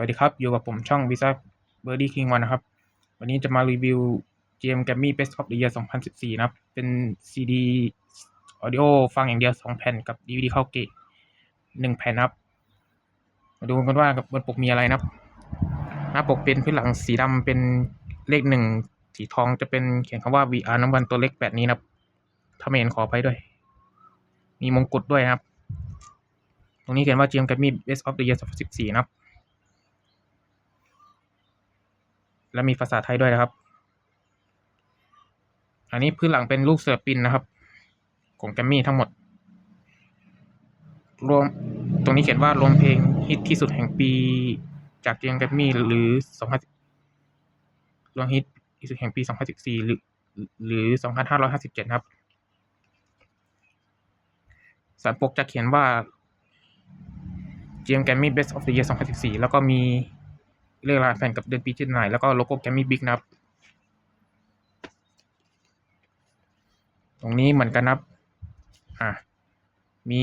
วัสดีครับ อยู่กับผมช่อง Visa b i r d i e King วันนะครับ วันนี้จะมารีวิว GM Grammy Best of the Year 2014 นะครับ เป็น CD Audio ฟังอย่างเดียว 2 แผ่นกับ DVD เข้าเกะ1แผ่นนะครับ มาดูกันว่าบนปกมีอะไรนะครับ หน้าปกเป็นพื้นหลังสีดำเป็นเลขหนึ่งสีทองจะเป็นเขียนคำว่า VR น้ำวันตัวเล็กแบบนี้นะครับ ถ้าไม่เห็นขอไปด้วย มีมงกุฎด้วยนะครับ ตรงนี้เขียนว่า GM Grammy Best of the Year 2014 นะครับ และมีภาษาไทยด้วยนะครับ อันนี้พื้นหลังเป็นลูกเสือปินนะครับ ของแกมมี่ทั้งหมด รวมตรงนี้เขียนว่ารวมเพลงฮิตที่สุดแห่งปีจากเจียงแกมมี่หรือ2000รวมฮิตที่สุดแห่งปี 2014 หรือหรือ 2557 ครับสันปกจะเขียนว่า GM Grammy Best of the Year 2014 แล้วก็มี เลขรายแฟนกับเดือนปีที่ไหนแล้วก็โลโก้แกมมี่บิ๊กนะครับ ตรงนี้เหมือนกันนะครับอะมี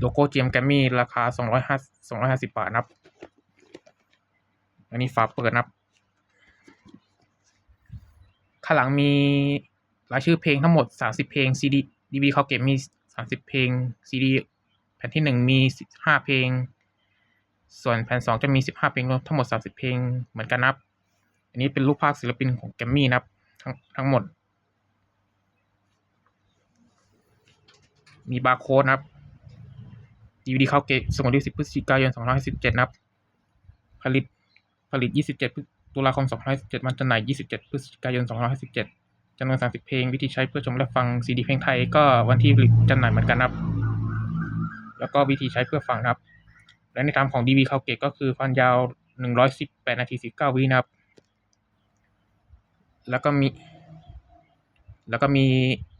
โลโก้เจียมแกมมี่ราคาสองร้อยห้าสองร้อยห้าสิบบาทนะครับ อันนี้ฝาเปิดนะครับ ข้างหลังมีรายชื่อเพลงทั้งหมดสามสิบเพลงซีดีดีวีเขาเก็บมีสามสิบเพลงซีดีแผ่นที่หนึ่งมีห้าเพลง ส่วนแผ่นสองจะมีสิบห้าเพลงรวมทั้งหมดสามสิบเพลงเหมือนกันนะครับ อันนี้เป็นรูปภาพศิลปินของแกมมี่นะครับทั้งทั้งหมด มีบาร์โค้ดนะครับ DVD เข้าเกตส่งวันที่10พฤศจิกายน2517นะครับ ผลิตผลิต 27 ตุลาคม2517วันจำหน่าย27 พฤศจิกายน2517จำนวน 30 เพลง วิธีใช้เพื่อชมและฟังซีดีเพลงไทยก็วันที่ผลิตจำหน่ายเหมือนกันนะครับ แล้วก็วิธีใช้เพื่อฟังนะครับ และในทางของ DV เข้าเกตก็คือความยาว 118 นาที 19 วินะครับ แล้วก็มี แล้วก็มี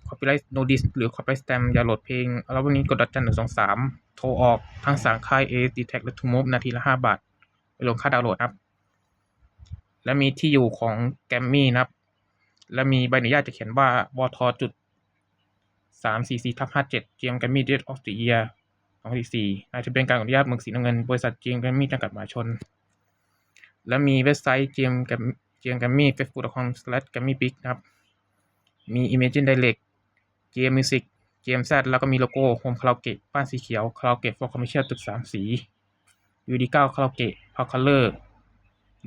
copyright notice หรือ copyright stamp อย่าโหลดเพลงอัลบั้มนี้กดดอกจันหนึ่งสองสามโทรออกทั้งสามค่าย A d t a c และ t o m o v นาทีละห้าบาท ไปลงค่าดาวน์โหลดนะครับ และมีที่อยู่ของแกรมมี่นะครับ และมีใบอนุญาตจะเขียนว่าวทจุดสามสี่สี่ทับห้าเจ็ดเจียมแกรมมี่เดทออฟเดีย สองพันสี่นายจะเป็นการอนุญาตเมืองสีน้ำเงิน บริษัทเจียมแกรมมี่จำกัดมหาชน และมีเว็บไซต์เจียมแกรมเจียมแกรมมี่ facebook.com slash g r a m m y big ครับ มี Imagine Direct เกมมิวสิกเกมแซดแล้วก็มีโลโก้โฮมคาราโอเกะบ้านสีเขียวคาราโอเกะฟอร์คอมมิชชั่นตึกสามสียูดีเก้าคาราโอเกะพาวคัลเลอร์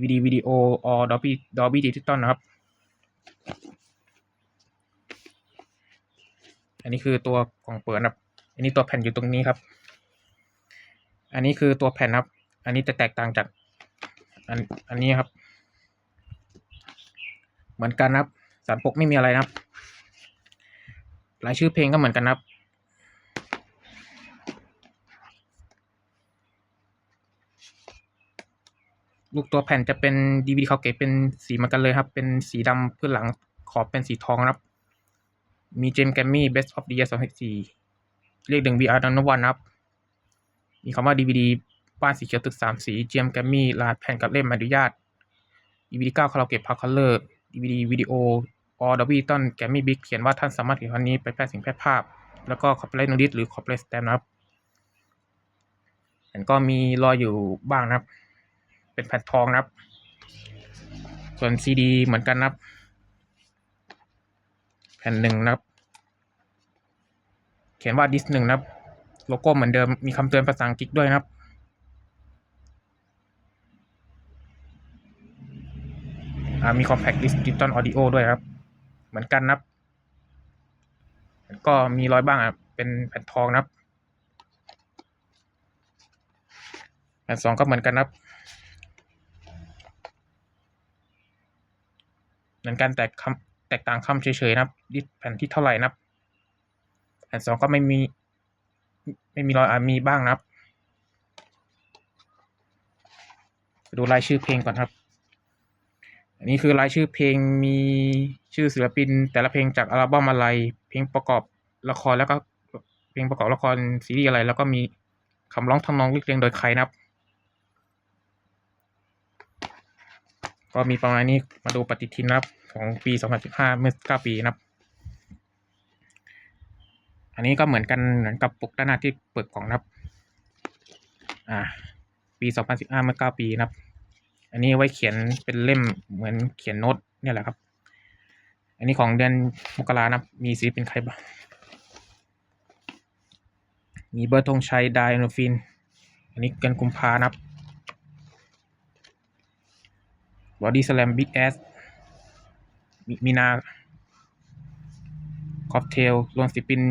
วีดีวิดีโอออดอบี้ดอบี้ดิจิตอลนะครับ อันนี้คือตัวกล่องเปิดนะครับ อันนี้ตัวแผ่นอยู่ตรงนี้ครับ อันนี้คือตัวแผ่นครับ อันนี้จะแตกต่างจากอันอันนี้ครับ เหมือนกันครับ สารปกไม่มีอะไรนะครับรายชื่อเพลงก็เหมือนกันครับ ลูกตัวแผ่นจะเป็น DVD เขาเก็บเป็นสีเหมือนกันเลยครับ เป็นสีดำพื้นหลังขอบเป็นสีทองครับ มีเจมแกมมี่ Best of the Year 2014เรียกดึง VR ดันนวันครับ มีคำว่า DVD บ้านสีเขียวตึกสามสีเจมแกมมี่รหัสแผ่นกับเล่มอนุญาต DVD 9คาราโอเกะพาคัลเลอร์ DVD วิดีโอออดบิตันแกมมี่บิ๊กเขียนว่าท่านสามารถเขียนคำนี้ไปแพร่สิ่งแพร่ภาพ แล้วก็คอปไลท์โนดิสหรือคอปไลท์สแตมนะครับแผ่นก็มีรอยอยู่บ้างนะครับ เป็นแผ่นทองนะครับ ส่วนซีดีเหมือนกันนะครับ แผ่นหนึ่งนะครับ เขียนว่าดิสหนึ่งนะครับ โลโก้เหมือนเดิมมีคำเตือนภาษาอังกฤษด้วยนะครับ มี compact disc digital audio ด้วยครับ เหมือนกันนะครับ ก็มีรอยบ้างอะเป็นแผ่นทองนะครับ แผ่นสองก็เหมือนกันนะครับ เหมือนกันแต่คำแตกต่างคำเฉยๆนะครับแผ่นที่เท่าไหร่นะครับ แผ่นสองก็ไม่มี ไม่มีรอยอะมีบ้างนะครับ ดูรายชื่อเพลงก่อนครับ อันนี้คือรายชื่อเพลงมีชื่อศิลปิน แต่ละเพลงจากอัลบั้มอะไร เพลงประกอบละครแล้วก็เพลงประกอบละครซีรีส์อะไร แล้วก็มีคำร้องทำนองเรียกเรียงโดยใครนะครับ ก็มีประมาณนี้มาดูปฏิทินนะครับของปี 2015 เมื่อ9ปีนะครับ อันนี้ก็เหมือนกันเหมือนกับปกด้านหน้าที่เปิดกล่องนะครับ อ่า ปี2015เมื่อ9ปีนะครับ อันนี้ไว้เขียนเป็นเล่มเหมือนเขียนโน้ตเนี่ยแหละครับ อันนี้ของเดือนมกรานะครับ มีสีเป็นใครบ้าง มีเบอร์ธงชัยไดโนฟิน อันนี้เกินกุมภานะครับบอดี้สแลมบิ๊กแอสมีนาคอปเทลรวมสิปิน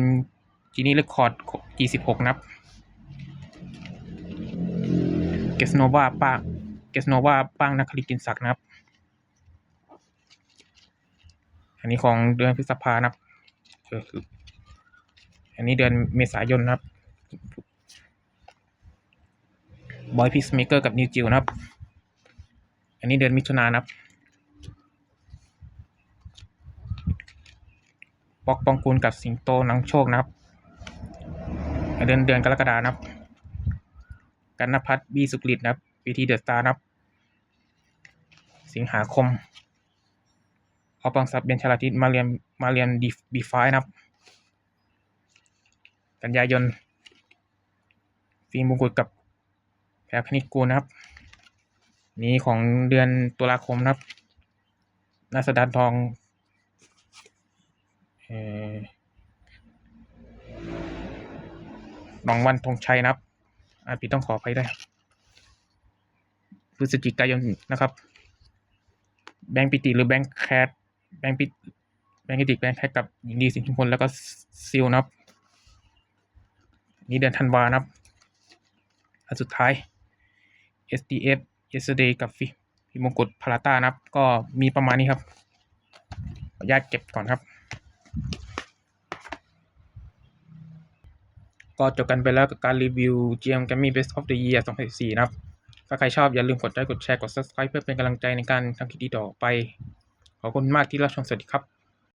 จีนี่เรคคอร์ด G16 นับ เกสโนวาป้างเกสโนวาป้างนักคลิกินศักดิ์นะครับ อันนี้ของเดือนพฤษภานะครับอันนี้เดือนเมษายนนะครับบอยพิสเมเกอร์กับนิวจิวนะครับ อันนี้เดือนมิถุนายนนะครับปอกปองกูลกับสิงโตนังโชคนะครับ เดือนเดือนกรกฎานะครับกันนพัฒน์บีสุกฤตนะครับวีทีเดอะสตาร์นะครับ สิงหาคมพอปังซับเบนชลาทิตมาเรียนมาเรียนดีบีไฟนะครับ กันยายนฟิล์มมงกุฎกับแพรพนิกูนะครับ นี้ของเดือนตุลาคมนะครับนาสดานทองเอ่อ หนองวันธงชัยนะครับอาจผิดต้องขออภัยด้วยพฤศจิกายนนะครับ แบงค์ปิติหรือแบงค์แคทแบงค์ปิแบงค์ปิติแบงค์แคทกับหญิงดีสิงห์พลแล้วก็ซิลนะครับนี่เดือนธันวานะครับอันสุดท้าย SDF yesterday กับฟิฟิมงกุฎพาราต้านะครับ ก็มีประมาณนี้ครับขออนุญาตเก็บก่อนครับ ก็จบกันไปแล้วกับการรีวิว GM Grammy Best of the Year 2014นะครับ ถ้าใครชอบอย่าลืมกดไลค์กดแชร์กด subscribe เพื่อเป็นกำลังใจในการทำคลิปดีต่อไป ขอบคุณมากที่รับชมสวัสดีครับ